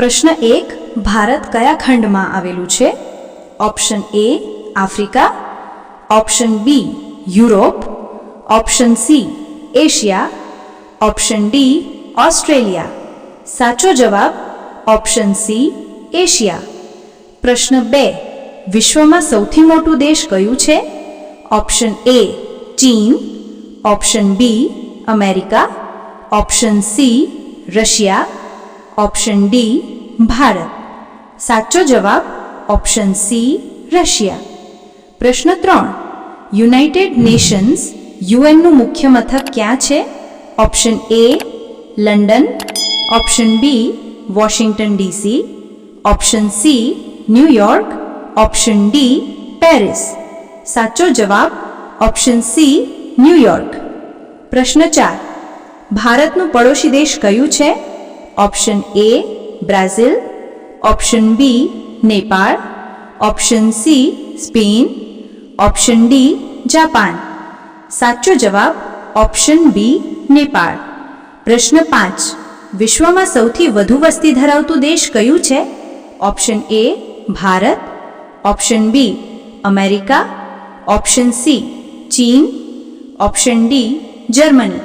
પ્રશ્ન એક, ભારત કયા ખંડમાં આવેલું છે? Option A Africa option B Europe option C Asia option D Australia સાચો જવાબ ઓપ્શન સી એશિયા પ્રશ્ન બે, વિશ્વમાં સૌથી મોટું દેશ કયું છે? ઓપ્શન એ ચીન. Option B America. Option C Russia. Option D Bharat સાચો જવાબ ઓપ્શન સી રશિયા પ્રશ્ન ત્રણ યુનાઇટેડ નેશન્સ યુએનનું મુખ્ય મથક ક્યાં છે option A London option B Washington DC option C New York option D Paris સાચો જવાબ ઓપ્શન સી ન્યૂયોર્ક પ્રશ્ન ચાર ભારતનું પડોશી દેશ કયું છે option A Brazil option B Nepal option C Spain option D Japan સાચો જવાબ ઓપ્શન બી નેપાળ પ્રશ્ન પાંચ વિશ્વમાં સૌથી વધુ વસ્તી ધરાવતું દેશ કયું છે option A Bharat option B America option C ચીન ઓપ્શન ડી જર્મની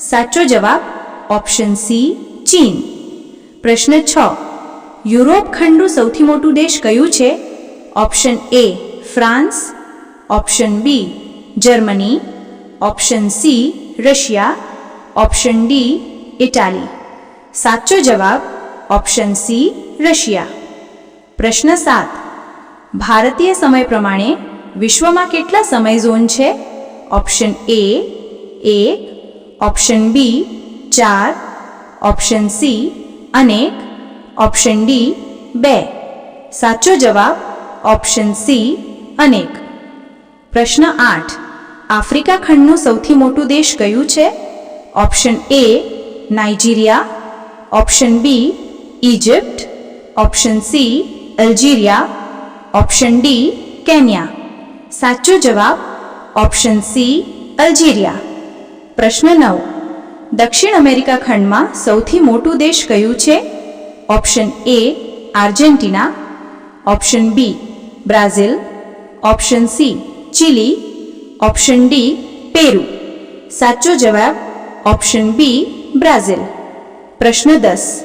સાચો જવાબ ઓપ્શન સી ચીન પ્રશ્ન છ યુરોપ ખંડનું સૌથી મોટું દેશ કયું છે option A France option B Germany option C Russia option D Italy સાચો જવાબ ઓપ્શન સી રશિયા પ્રશ્ન સાત ભારતીય સમય પ્રમાણે વિશ્વમાં કેટલા સમય ઝોન છે ઓપ્શન એ એક ઓપ્શન બી ચાર ઓપ્શન સી અનેક. ઓપ્શન ડી બે. સાચો જવાબ ઓપ્શન સી અનેક. પ્રશ્ન આઠ. આફ્રિકા ખંડનું સૌથી મોટું દેશ કયું છે? Option A Nigeria option B Egypt option C Algeria option D Kenya સાચો જવાબ ઓપ્શન સી અલ્જીરિયા પ્રશ્ન નવ. દક્ષિણ અમેરિકા ખંડમાં સૌથી મોટું દેશ કયું છે? Option A Argentina. Option B Brazil. Option C Chile. Option D Peru. સાચો જવાબ, ઓપ્શન બી બ્રાઝિલ. પ્રશ્ન દસ,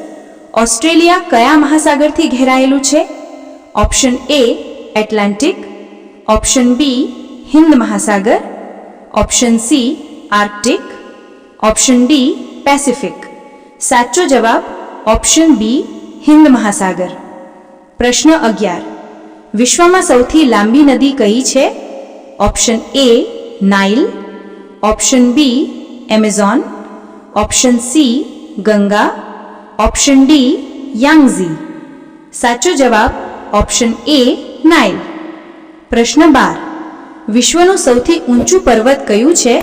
ઓસ્ટ્રેલિયા કયા મહાસાગરથી ઘેરાયેલું છે? Option A Atlantic. Option B Hind મહાસાગર. Option C Arctic. Option D Pacific સાચો જવાબ ઓપ્શન બી હિન્દ મહાસાગર. પ્રશ્ન અગિયાર. વિશ્વમાં સૌથી લાંબી નદી કઈ છે? Option A Nile option B Amazon option C Ganga option D Yangtze સાચો જવાબ ઓપ્શન એ નાઇલ પ્રશ્ન બાર. વિશ્વનું સૌથી ઊંચું પર્વત કયું છે?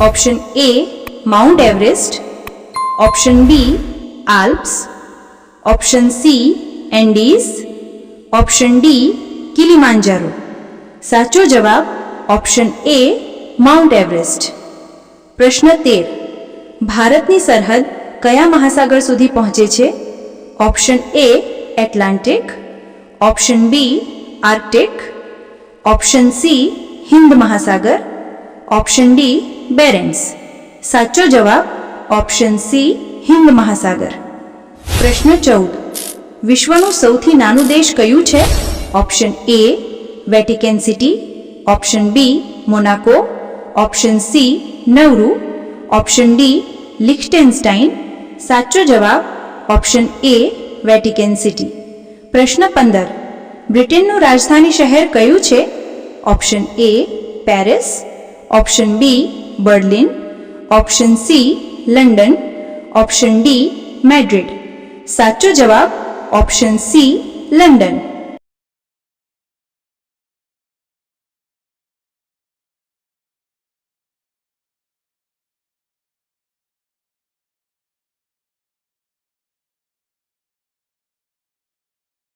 Option A Mount Everest option B Alps option C Andes option D Kilimanjaro સાચો જવાબ ઓપ્શન એ માઉન્ટ એવરેસ્ટ પ્રશ્ન તેર ભારતની સરહદ કયા મહાસાગર સુધી પહોંચે છે option A Atlantic option B Arctic option C Hind મહાસાગર ઓપ્શન ડી બેરેન્સ સાચો જવાબ ઓપ્શન સી હિન્દ મહાસાગર. પ્રશ્ન ચૌદ. વિશ્વનું સૌથી નાનું દેશ કયું છે? Option A Vatican City, option B Monaco, option C Nauru, option D Liechtenstein સાચો જવાબ ઓપ્શન એ વેટિકન સિટી. પ્રશ્ન પંદર. બ્રિટનનું રાજધાની શહેર કયું છે? Option A Paris, option B Berlin option C London option D Madrid સાચો જવાબ ઓપ્શન સી લંડન